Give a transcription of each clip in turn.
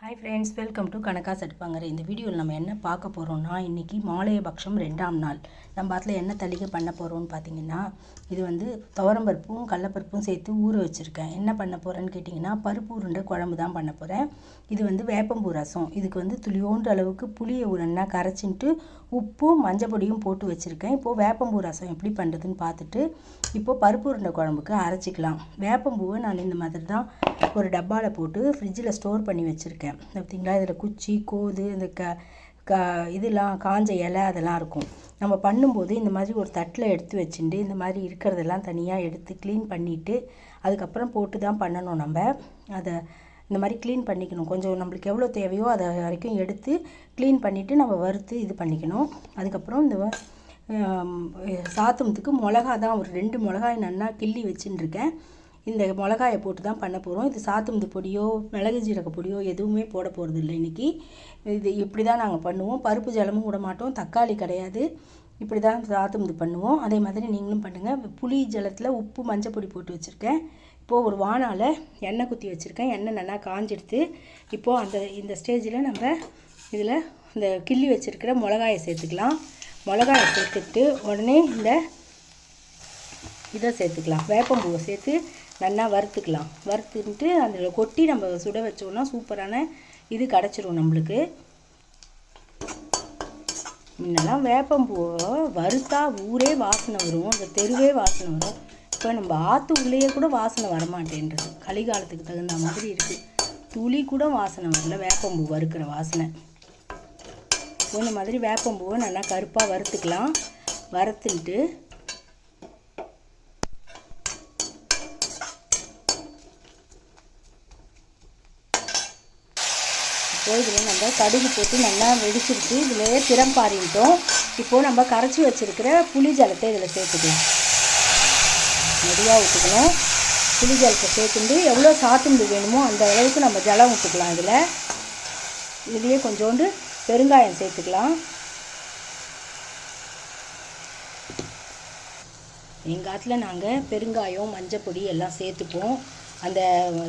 Hi friends welcome to கணக்கா சட்பாங்கர் இந்த வீடியோவில் நம்ம என்ன பார்க்க போகிறோம்னா இன்றைக்கி மாலையபக்ஷம் ரெண்டாம் நாள். நம்ம அதில் என்ன தளிகை பண்ண போகிறோம்னு பார்த்தீங்கன்னா இது வந்து துவரம்பருப்பும் கடலப்பருப்பும் சேர்த்து ஊற வச்சுருக்கேன். என்ன பண்ண போகிறேன்னு கேட்டிங்கன்னா பருப்பு உருண்டை குழம்பு தான் பண்ண போகிறேன் இது வந்து வேப்பம்பூ ரசம். இதுக்கு வந்து துளியோன்ற அளவுக்கு புளியை உரன்னா கரைச்சின்ட்டு உப்பும் மஞ்சள் பொடியும் போட்டு வச்சுருக்கேன். இப்போது வேப்பம்பூ ரசம் எப்படி பண்ணுறதுன்னு பார்த்துட்டு இப்போது பருப்பு உருண்டை குழம்புக்கு அரைச்சிக்கலாம். வேப்பம்பூவை நான் இந்த மாதிரி தான் ஒரு டப்பாவில் போட்டு ஃப்ரிட்ஜில் ஸ்டோர் பண்ணி வச்சுருக்கேன். பார்த்தீங்களா இதில் குச்சி கோது இந்த க க இதெல்லாம் காஞ்ச இலை அதெல்லாம் இருக்கும். நம்ம பண்ணும்போது இந்த மாதிரி ஒரு தட்டில் எடுத்து வச்சுட்டு இந்த மாதிரி இருக்கிறதெல்லாம் தனியாக எடுத்து க்ளீன் பண்ணிவிட்டு அதுக்கப்புறம் போட்டு தான் பண்ணணும் நம்ம. அதை இந்த மாதிரி க்ளீன் பண்ணிக்கணும். கொஞ்சம் நம்மளுக்கு எவ்வளோ தேவையோ அதை வரைக்கும் எடுத்து க்ளீன் பண்ணிவிட்டு நம்ம வறுத்து இது பண்ணிக்கணும். அதுக்கப்புறம் இந்த சாத்தமத்துக்கு மிளகா தான். ஒரு ரெண்டு மிளகாய் நல்லா கிள்ளி வச்சுட்டுருக்கேன் இந்த மிளகாயை போட்டு தான் பண்ண போகிறோம் இது சாத்துமது பொடியோ மிளகு ஜீரக பொடியோ எதுவுமே போட போகிறது இல்லை இன்றைக்கி இது இப்படி தான் நாங்கள் பண்ணுவோம். பருப்பு ஜலமும் விட மாட்டோம். தக்காளி கிடையாது. இப்படி தான் சாத்துமது பண்ணுவோம். அதே மாதிரி நீங்களும் பண்ணுங்கள் புளி ஜலத்தில் உப்பு மஞ்சள் பொடி போட்டு வச்சுருக்கேன். இப்போது ஒரு வானால் எண்ணெய் குத்தி வச்சுருக்கேன். எண்ணெய் நல்லா காஞ்செடுத்து இப்போது அந்த இந்த ஸ்டேஜில் நம்ம இதில் இந்த கிள்ளி வச்சுருக்கிற மிளகாயை சேர்த்துக்கலாம். மிளகாயை சேர்த்துட்டு உடனே இந்த இதை சேர்த்துக்கலாம். வேப்பம்பூவை சேர்த்து நல்லா வறுத்துக்கலாம். வறுத்துட்டு அதில் கொட்டி நம்ம சுட வச்சோம்னா சூப்பரான இது கிடச்சிரும் நம்மளுக்கு. முன்னெல்லாம் வேப்பம்பூவை வறுத்தா ஊரே வாசனை வரும். அந்த தெருவே வாசனை வரும். இப்போ நம்ம ஆற்று உள்ளேயே கூட வாசனை வரமாட்டேன்றது. கலிகாலத்துக்கு தகுந்த மாதிரி இருக்குது துளி கூட வாசனை வரல. வேப்பம்பூ வறுக்கிற வாசனை. இந்த மாதிரி வேப்பம்பூவை நல்லா கருப்பாக வறுத்துக்கலாம். வறுத்துட்டு இப்போ இதில் நம்ம கடுகு போட்டு நல்லா வெடிச்சிருச்சு. இதிலேயே திறம்பாரிட்டோம் இப்போது நம்ம கரைச்சி வச்சுருக்கிற புளி ஜலத்தை இதில் சேர்த்துக்கலாம். மெதுவாக ஊற்றுக்கணும் புளி ஜலத்தை சேர்த்துட்டு எவ்வளோ சாத்துண்டு வேணுமோ அந்த அளவுக்கு நம்ம ஜலம் ஊற்றுக்கலாம் இதில். இதுலேயே கொஞ்சோண்டு பெருங்காயம் சேர்த்துக்கலாம். எங்கள் ஆற்றுல நாங்கள் பெருங்காயம் மஞ்சப்பொடி எல்லாம் சேர்த்துப்போம். அந்த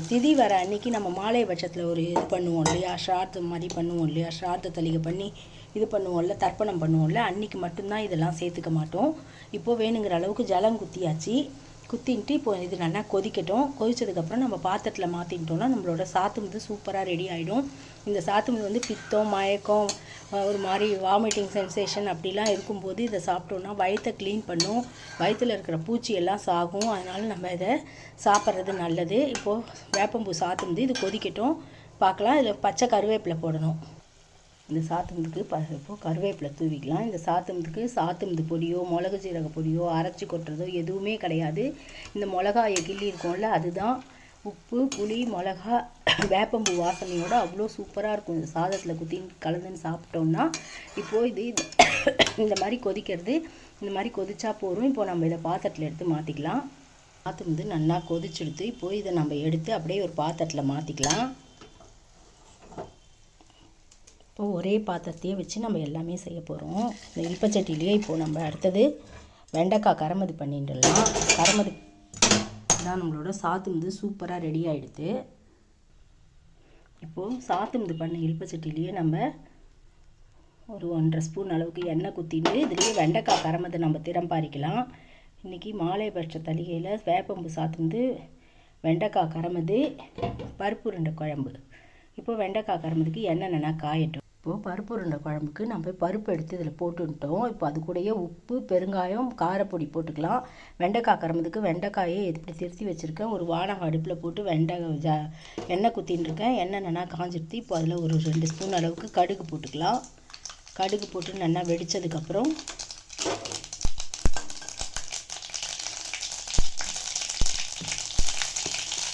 திதி வர அன்னைக்கு நம்ம மாலை பட்சத்தில் ஒரு இது பண்ணுவோம் இல்லையா? ஸ்ரார்த்தம் மாதிரி பண்ணுவோம் இல்லையா? ஸ்ரார்த்த தளிகை பண்ணி இது பண்ணுவோம்ல தர்ப்பணம் பண்ணுவோம்ல அன்னைக்கு மட்டும்தான் இதெல்லாம் சேர்த்துக்க மாட்டோம். இப்போது வேணுங்கிற அளவுக்கு ஜலம் குத்தியாச்சு. குத்தின்ட்டு இப்போ இது நல்லா கொதிக்கட்டும். கொதித்ததுக்கப்புறம் நம்ம பாத்திரத்தில் மாற்றிட்டோம்னா நம்மளோட சாத்துமுது சூப்பராக ரெடி ஆகிடும் இந்த சாத்துமுது வந்து பித்தம் மயக்கம் ஒரு மாதிரி வாமிட்டிங் சென்சேஷன் அப்படிலாம் இருக்கும்போது இதை சாப்பிட்டோன்னா வயிற்றை க்ளீன் பண்ணும். வயிற்றில் இருக்கிற பூச்சி எல்லாம் சாகும். அதனால் நம்ம இதை சாப்பிட்றது நல்லது. இப்போது வேப்பம்பூ சாத்துமுது இது கொதிக்கட்டும். பார்க்கலாம். இதில் பச்சை கருவேப்பிலை போடணும். இந்த சாத்துமுதுக்கு ப இப்போது கருவேப்பிலை தூவிக்கலாம். இந்த சாத்துமுதுக்கு சாத்துமுது பொடியோ மிளகு சீரக பொடியோ அரைச்சி கொட்டுறதோ எதுவுமே கிடையாது. இந்த மிளகாயை கிள்ளி இருக்கோம்ல அதுதான் உப்பு புளி மிளகா வேப்பம்பூ வாசனையோடு அவ்வளோ சூப்பராக இருக்கும். இந்த சாதத்தில் குத்தி கலந்துன்னு சாப்பிட்டோம்னா இப்போது இது இந்த மாதிரி கொதிக்கிறது இந்த மாதிரி கொதிச்சா போதும். இப்போ நம்ம இதை பாத்திரத்தில் எடுத்து மாற்றிக்கலாம் சாத்துமுது நல்லா கொதிச்செடுத்து இப்போது இதை நம்ம எடுத்து அப்படியே ஒரு பாத்திரத்தில் மாற்றிக்கலாம் இப்போ ஒரே பாத்திரத்தையே வச்சு நம்ம எல்லாமே செய்ய போகிறோம் இந்த இல்பச்சட்டிலேயே இப்போது நம்ம அடுத்தது வெண்டைக்காய் கரமதி பண்ணிட்டுலாம் கரமதி தான் நம்மளோட சாத்துமுது சூப்பராக ரெடி ஆகிடுது இப்போது சாத்துமுது பண்ண இல்பச்சட்டிலேயே நம்ம ஒரு ஒன்றரை ஸ்பூன் அளவுக்கு எண்ணெய் குத்திட்டு இதுலேயே வெண்டைக்காய் கரமதை நம்ம திறம்பாரிக்கலாம் இன்றைக்கி மாலைபட்ச தளிகையில் வேப்பம்பு சாத்துமுது வெண்டைக்காய் கரமது பருப்பு உருண்டை குழம்பு. இப்போ வெண்டைக்காய் கரமதுக்கு எண்ணெய் காயட்டும். இப்போது பருப்பு உருண்டை குழம்புக்கு நம்ம பருப்பு எடுத்து இதில் போட்டுட்டோம். இப்போ அது கூடயே உப்பு பெருங்காயம் காரப்பொடி போட்டுக்கலாம். வெண்டைக்காய் கரமதுக்கு வெண்டைக்காயை எப்படி திருத்தி வச்சுருக்கேன். ஒரு வானகம் அடுப்பில் போட்டு வெண்டை ஜ எண்ணெய் குத்தின்னு இருக்கேன். எண்ணெய் நல்லா காஞ்சிடுத்து இப்போ அதில் ஒரு ரெண்டு ஸ்பூன் அளவுக்கு கடுகு போட்டுக்கலாம். கடுகு போட்டு நல்லா வெடித்ததுக்கப்புறம்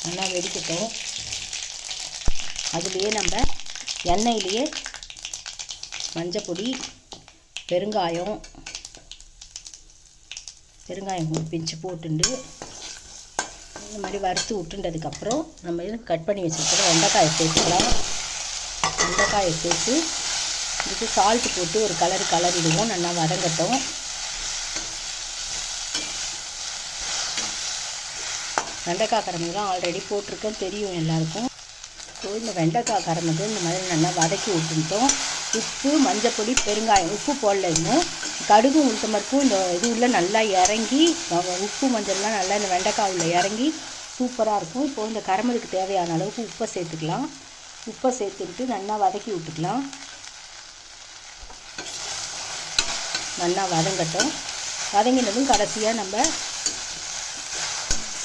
நல்லா வெடிக்கட்டும். அதுலேயே நம்ம எண்ணெயிலேயே மஞ்சப்பொடி பெருங்காயம் பெருங்காயம் ஒரு பிஞ்சு போட்டுண்டு இந்த மாதிரி வறுத்து விட்டுண்டதுக்கப்புறம் நம்ம இது கட் பண்ணி வச்சுருக்கிற வெண்டைக்காயை சேர்த்துக்கலாம். வெண்டைக்காயை சேர்த்து இதுக்கு சால்ட்டு போட்டு ஒரு கலர் கலரிடுவோம். நல்லா வதங்கட்டும். வெண்டைக்காய் கரம்புலாம் ஆல்ரெடி போட்டிருக்கேன். தெரியும் எல்லாருக்கும். ஸோ இந்த வெண்டைக்காய் கரம்புக்கு இந்த மாதிரி நல்லா வதக்கி விட்டுட்டோம் உப்பு மஞ்சப்பொடி பெருங்காயம் உப்பு போடல இன்னும் கடுகு உளுத்தம்பருப்பும் இந்த இது உள்ள நல்லா இறங்கி உப்பு மஞ்சள்லாம் நல்லா இந்த வெண்டைக்காய் உள்ள இறங்கி சூப்பராக இருக்கும். இப்போது இந்த கரமலுக்கு தேவையான அளவுக்கு உப்பை சேர்த்துக்கலாம். உப்பை சேர்த்துக்கிட்டு நல்லா வதக்கி விட்டுக்கலாம். நல்லா வதங்கட்டும். வதங்கினதும் கடைசியாக நம்ம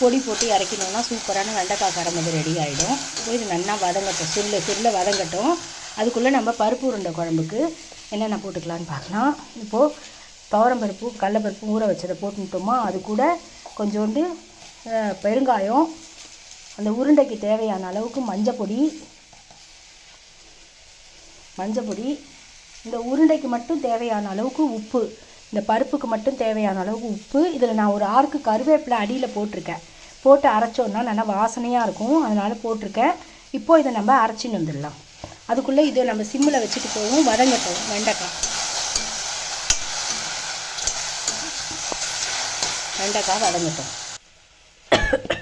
பொடி போட்டு இறக்கினோம்னா சூப்பரான வெண்டைக்காய் கரமது ரெடி ஆகிடும் இது நல்லா வதங்கட்டும். சில்லு சில்ல வதங்கட்டும். அதுக்குள்ளே நம்ம பருப்பு உருண்டை குழம்புக்கு என்னென்ன போட்டுக்கலான்னு பார்க்கலாம். இப்போது துவரம்பருப்பு கடலப்பருப்பு ஊற வச்சதை போட்டுட்டோமா அது கூட கொஞ்சோண்டு பெருங்காயம். அந்த உருண்டைக்கு தேவையான அளவுக்கு மஞ்சப்பொடி. மஞ்சப்பொடி. இந்த உருண்டைக்கு மட்டும் தேவையான அளவுக்கு உப்பு. இந்த பருப்புக்கு மட்டும் தேவையான அளவுக்கு உப்பு. இதில் நான் ஒரு ஆறுக்கு கருவேப்பிலை அடியில் போட்டிருக்கேன். போட்டு அரைச்சோன்னா நல்லா வாசனையாக இருக்கும். அதனால் போட்டிருக்கேன். இப்போது இதை நம்ம அரைச்சின்னு வந்துடலாம். அதுக்குள்ளே இதை நம்ம சிம்மில் வச்சுட்டு போவோம். வதங்கட்டும். வெண்டைக்காய். வெண்டைக்காய் வதங்கட்டும்.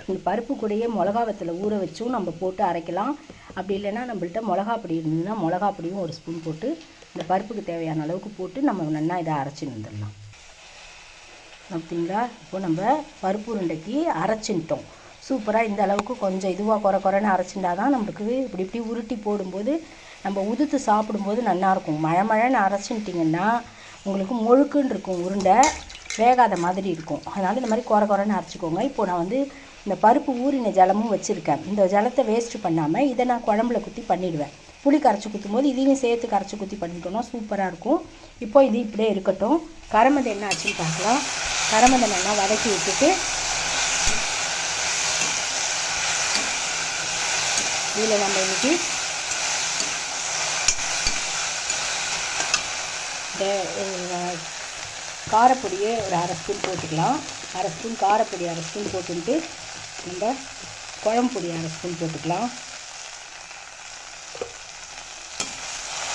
இந்த பருப்பு கூடையே மிளகா வத்தில் ஊற வச்சும் நம்ம போட்டு அரைக்கலாம். அப்படி இல்லைன்னா நம்மள்ட்ட மிளகா பொடி இருந்ததுன்னா மிளகா பொடியும் ஒரு ஸ்பூன் போட்டு இந்த பருப்புக்கு தேவையான அளவுக்கு போட்டு நம்ம நல்லா இதை அரைச்சின்னு வந்துடலாம். அப்படிங்களா இப்போ நம்ம பருப்பு உருண்டைக்கு அரைச்சின்ட்டோம் சூப்பராக இந்த அளவுக்கு கொஞ்சம் இதுவாக குறை குறைன்னு அரைச்சிண்டா தான் நம்மளுக்கு இப்படி இப்படி உருட்டி போடும்போது நம்ம உதுத்து சாப்பிடும்போது நல்லாயிருக்கும் மழை மழைன்னு அரைச்சின்ட்டிங்கன்னா உங்களுக்கு முழுக்குன்னு இருக்கும் உருண்டை வேகாத மாதிரி இருக்கும். அதனால் இந்த மாதிரி குறை குறைன்னு அரைச்சிக்கோங்க. இப்போ நான் வந்து இந்த பருப்பு ஊறின ஜலமும் வச்சுருக்கேன். இந்த ஜலத்தை வேஸ்ட்டு பண்ணாமல் இதை நான் குழம்புல குத்தி பண்ணிவிடுவேன் புளி கரைச்சி குத்தும் போது இதையும் சேர்த்து கரைச்சி குத்தி பண்ணிட்டோம்னா சூப்பராக இருக்கும். இப்போ இது இப்படியே இருக்கட்டும். கரமதை என்ன ஆச்சுன்னு பார்க்கலாம். கரமதை நல்லா வதக்கி விட்டுட்டு இதில் நம்ம இன்னைக்கு காரப்பொடியை காரப்பொடியே ஒரு அரை ஸ்பூன் போட்டுக்கலாம். அரை ஸ்பூன் காரப்பொடி அரை ஸ்பூன் போட்டுட்டு நம்ம குழம்பு பொடி அரை ஸ்பூன் போட்டுக்கலாம்.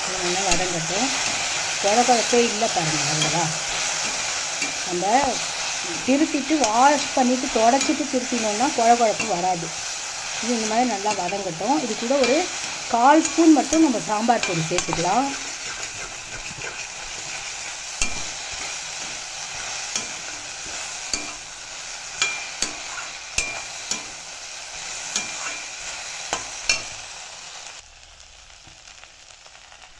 இது நல்லா வதங்கட்டும். குழப்பே இல்லை பாருங்கள் அவ்வளோவா நம்ம திருத்திட்டு வாஷ் பண்ணிவிட்டு தொடச்சிட்டு திருத்தினோம்னா குழ குழப்பு வராது. இது இந்த மாதிரி நல்லா வதங்கட்டும். இது கூட ஒரு கால் ஸ்பூன் மட்டும் நம்ம சாம்பார் பொடி சேர்த்துக்கலாம்.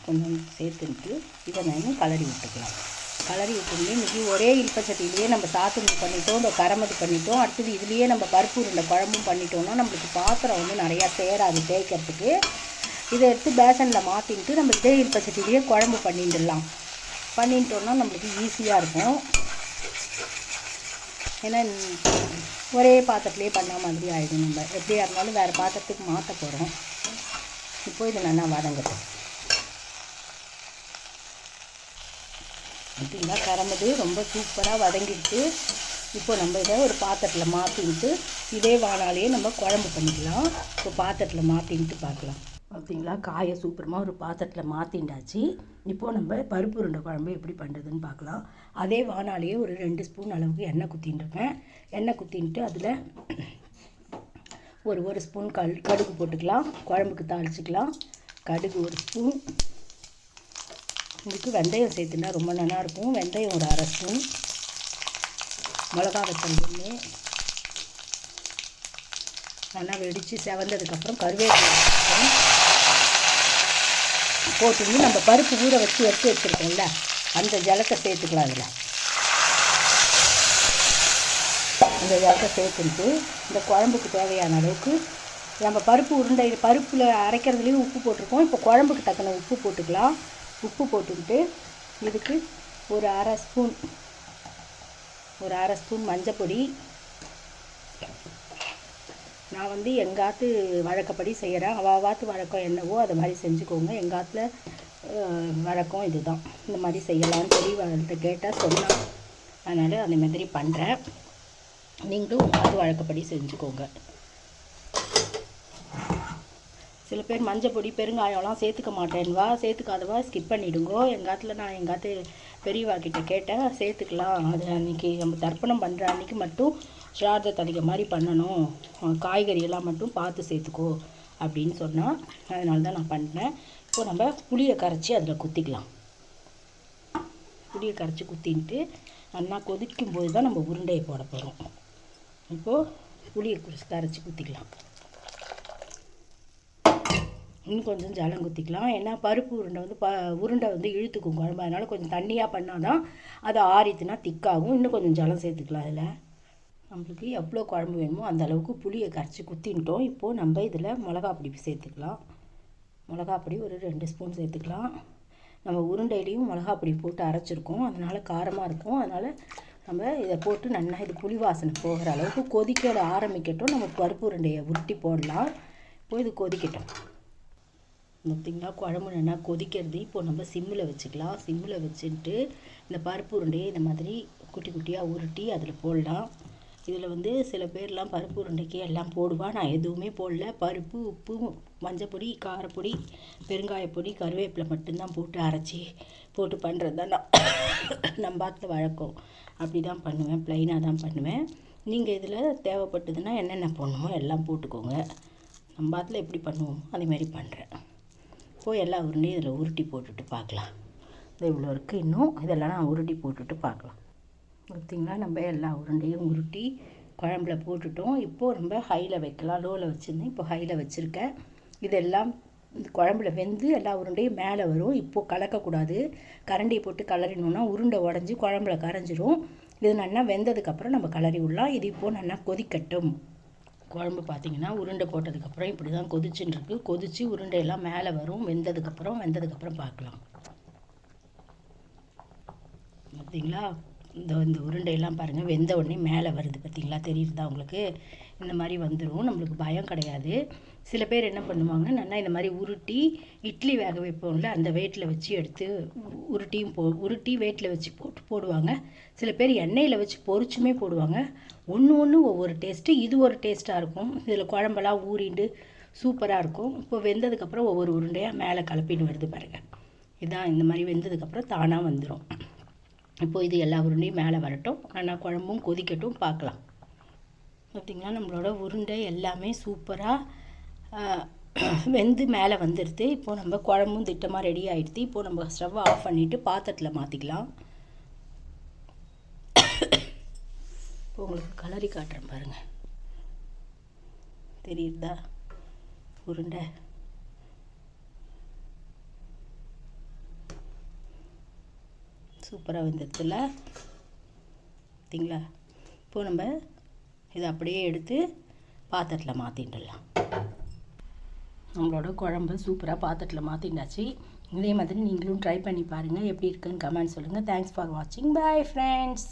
கொஞ்சம் சேர்த்துட்டு இதை நான் கலரி விட்டுக்கலாம். கலரி விட்டுருந்து இன்றைக்கி ஒரே இல்பச்சட்டியிலேயே நம்ம சாத்துமதி பண்ணிட்டோம் இந்த கரமது பண்ணிட்டோம். அடுத்தது இதுலேயே நம்ம பருப்பு உருண்டை குழம்பும் பண்ணிட்டோம்னா நம்மளுக்கு பாத்திரம் வந்து நிறையா சேராது தேய்க்கிறதுக்கு. இதை எடுத்து பேசனில் மாற்றிட்டு நம்ம இதே இல்பச்சட்டிலேயே குழம்பு பண்ணிட்டுலாம் பண்ணிட்டோம்னா நம்மளுக்கு ஈஸியாக இருக்கும். ஏன்னா ஒரே பாத்திரத்துலேயே பண்ண மாதிரி ஆகிடும் நம்ம. எப்படியா இருந்தாலும் வேறு பாத்திரத்துக்கு மாற்ற போகிறோம் இப்போ இது நல்லா வதங்கட்டும். பார்த்தீங்களா கரம்பது ரொம்ப சூப்பராக வதங்கிட்டு இப்போ நம்ம இதை ஒரு பாத்திரத்தில் மாற்றிக்கிட்டு இதே வானாலேயே நம்ம குழம்பு பண்ணிக்கலாம். இப்போ பாத்திரத்தில் மாற்றிக்கிட்டு பார்க்கலாம். பார்த்திங்களா? காயை சூப்பரமாக ஒரு பாத்திரத்தில் மாற்றிண்டாச்சு இப்போது நம்ம பருப்பு உருண்டை குழம்பு எப்படி பண்ணுறதுன்னு பார்க்கலாம். அதே வானாலேயே ஒரு ரெண்டு ஸ்பூன் அளவுக்கு எண்ணெய் குத்தின்ட்டுருக்கேன் எண்ணெய் குத்தின்ட்டு அதில் ஒரு ஒரு ஸ்பூன் கல் கடுகு போட்டுக்கலாம். குழம்புக்கு தாளிச்சிக்கலாம். கடுகு ஒரு ஸ்பூன். இதுக்கு வெந்தயம் சேர்த்துனா ரொம்ப நல்லாயிருக்கும். வெந்தயம் ஒரு அரை ஸ்பூன். மிளகா வத்தல் ஒன்று. நல்லா வெடித்து செவந்ததுக்கப்புறம் கருவேப்பிலை போட்டு நம்ம பருப்பு ஊற வச்சு எடுத்து வச்சுருக்கோம்ல அந்த ஜலத்தை சேர்த்துக்கலாம் அதில் அந்த ஜலத்தை சேர்த்துட்டு இந்த குழம்புக்கு தேவையான அளவுக்கு நம்ம பருப்பு உருண்டை பருப்பில் அரைக்கிறதுலேயும் உப்பு போட்டிருக்கோம். இப்போ குழம்புக்கு தக்கன உப்பு போட்டுக்கலாம். உப்பு போட்டுக்கிட்டு இதுக்கு ஒரு அரை ஸ்பூன் ஒரு அரை ஸ்பூன் மஞ்சப்பொடி. நான் வந்து எங்காத்து வழக்கப்படி செய்கிறேன் அவாவாத்து வழக்கம் என்னவோ அதை மாதிரி செஞ்சுக்கோங்க. எங்காத்துல வழக்கம் இதுதான். இந்த மாதிரி செய்யலாம்னு சொல்லி பெரியவங்கள்ட்ட கேட்டால் சொன்னால் அதனால் அந்த மாதிரி பண்ணுறேன் நீங்களும் உங்களாவது வழக்கப்படி செஞ்சுக்கோங்க. சில பேர் மஞ்சள் பொடி பெருங்காயம்லாம் சேர்த்துக்க மாட்டேன்வா. சேர்த்துக்காதவா ஸ்கிப் பண்ணிடுங்கோ. எங்காத்துல நான் எங்காத்து பெரியவா கிட்டே கேட்டேன் சேர்த்துக்கலாம். அது அன்றைக்கி நம்ம தர்ப்பணம் பண்ணுற அன்றைக்கி மட்டும் ஸ்ரார்த்த தலிக்க மாதிரி பண்ணணும். காய்கறியெல்லாம் மட்டும் பார்த்து சேர்த்துக்கோ அப்படின்னு சொன்னால் அதனால தான் நான் பண்ணேன். இப்போ நம்ம புளியை கரைச்சி அதில் குத்திக்கலாம். புளியை கரைச்சி குத்தின்ட்டு நல்லா கொதிக்கும் போது தான் நம்ம உருண்டையை போட போகிறோம் இப்போது புளியை குடிச்சு கரைச்சி குத்திக்கலாம். இன்னும் கொஞ்சம் ஜலம் குத்திக்கலாம். ஏன்னா பருப்பு உருண்டை வந்து ப உருண்டை வந்து இழுத்துக்கும் குழம்பு. அதனால் கொஞ்சம் தண்ணியாக பண்ணால் தான் அது ஆறித்துனா திக்காகும். இன்னும் கொஞ்சம் ஜலம் சேர்த்துக்கலாம் அதில். நம்மளுக்கு எவ்வளோ குழம்பு வேணுமோ அந்த அளவுக்கு புளியை கரைச்சி குத்தின்ட்டோம். இப்போது நம்ம இதில் மிளகா பொடி சேர்த்துக்கலாம். மிளகா பொடி ஒரு ரெண்டு ஸ்பூன் சேர்த்துக்கலாம். நம்ம உருண்டையிலையும் மிளகா பொடி போட்டு அரைச்சிருக்கோம். அதனால் காரமாக இருக்கும். அதனால் நம்ம இதை போட்டு நல்லா இது புளி வாசனை போகிற அளவுக்கு கொதிக்க ஆரம்பிக்கட்டும். நம்ம பருப்பு உருண்டையை உருட்டி போடலாம். இப்போ இது கொதிக்கட்டும். பார்த்திங்களா குழம்பு நல்லா கொதிக்கிறது. இப்போ நம்ம சிம்மில் வச்சுக்கலாம். சிம்மில் வச்சுட்டு இந்த பருப்பு உருண்டையை இந்த மாதிரி குட்டி குட்டியாக உருட்டி அதில் போடலாம். இதில் வந்து சில பேர்லாம் பருப்பு உருண்டைக்கு எல்லாம் போடுவாள் நான் எதுவுமே போடல. பருப்பு உப்பு மஞ்சப்பொடி காரப்பொடி பெருங்காயப்பொடி கருவேப்பிலை மட்டும்தான் போட்டு அரைச்சி போட்டு பண்ணுறது தான் நான் நம்ம பார்த்த வழக்கம். அப்படி தான் பண்ணுவேன். ப்ளைனாக தான் பண்ணுவேன். நீங்கள் இதில் தேவைப்பட்டதுன்னா என்னென்ன போடணுமோ எல்லாம் போட்டுக்கோங்க. நம்ம பாத்தில் எப்படி பண்ணுவோமோ அதேமாதிரி பண்ணுறேன் போய் எல்லா உருண்டையும் இதில் உருட்டி போட்டுட்டு பார்க்கலாம். இது இவ்வளோ இருக்குது இன்னும். இதெல்லாம் நான் உருட்டி போட்டுட்டு பார்க்கலாம். பார்த்திங்களா? நம்ம எல்லா உருண்டையும் உருட்டி குழம்புல போட்டுட்டோம். இப்போது நம்ம ஹையில் வைக்கலாம். லோவில் வச்சுருந்தேன். இப்போ ஹையில் வச்சுருக்கேன். இதெல்லாம் இந்த குழம்புல வெந்து எல்லா உருண்டையும் மேலே வரும். இப்போது கலக்கக்கூடாது. கரண்டியை போட்டு கலரினோன்னா உருண்டை உடஞ்சி குழம்புல கரைஞ்சிரும். இது நல்லா வெந்ததுக்கப்புறம் நம்ம கலரி விடலாம் இது இப்போது நல்லா கொதிக்கட்டும். குழம்பு பார்த்திங்கன்னா உருண்டை போட்டதுக்கப்புறம் இப்படி தான் கொதிச்சுன்னு இருக்கு. கொதித்து உருண்டையெல்லாம் மேலே வரும் வெந்ததுக்கப்புறம் வெந்ததுக்கப்புறம் பார்க்கலாம் பார்த்தீங்களா இந்த இந்த உருண்டையெல்லாம் பாருங்கள் வெந்த உடனே மேலே வருது பார்த்தீங்களா? தெரியுதா உங்களுக்கு? இந்த மாதிரி வந்துடும் நம்மளுக்கு பயம் கிடையாது. சில பேர் என்ன பண்ணுவாங்க நல்லா இந்த மாதிரி உருட்டி இட்லி வேக வைப்போம்ல அந்த வெயிட்டில் வச்சு எடுத்து உருட்டியும் போ உருட்டி வெயிட்டில் வச்சு போட்டு போடுவாங்க. சில பேர் எண்ணெயில் வச்சு பொறிச்சுமே போடுவாங்க. ஒன்று ஒன்று ஒவ்வொரு டேஸ்ட்டு இது ஒரு டேஸ்ட்டாக இருக்கும். இதில் குழம்பெல்லாம் ஊறிண்டு சூப்பராக இருக்கும். இப்போ வெந்ததுக்கப்புறம் ஒவ்வொரு உருண்டையாக மேலே கலப்பின்னு வருது பாருங்கள் இதான் இந்த மாதிரி வெந்ததுக்கப்புறம் தானாக வந்துடும் இப்போது இது எல்லா உருண்டையும் மேலே வரட்டும். ஆனால் குழம்பும் கொதிக்கட்டும் பார்க்கலாம். பார்த்திங்கன்னா நம்மளோட உருண்டை எல்லாமே சூப்பராக வெந்து மேலே வந்துடுது இப்போது நம்ம குழம்பும் திட்டமாக ரெடி ஆகிடுது இப்போது நம்ம ஸ்டவ்வை ஆஃப் பண்ணிவிட்டு பாத்திரத்தில் மாற்றிக்கலாம் இப்போ உங்களுக்கு கலரி காட்டுறேன் பாருங்கள் தெரியுதா? உருண்டை. சூப்பராக வெந்துடுதுல பார்த்தீங்களா இப்போது நம்ம இதை அப்படியே எடுத்து பாத்திரத்தில் மாற்றிட்டுலாம் நம்மளோட குழம்பு சூப்பராக பாத்திரத்தில் மாற்றிண்டாச்சு இதே மாதிரி நீங்களும் ட்ரை பண்ணி பாருங்கள் எப்படி இருக்குன்னு கமெண்ட் சொல்லுங்கள் தேங்க்ஸ் ஃபார் வாட்சிங் பாய் ஃப்ரெண்ட்ஸ்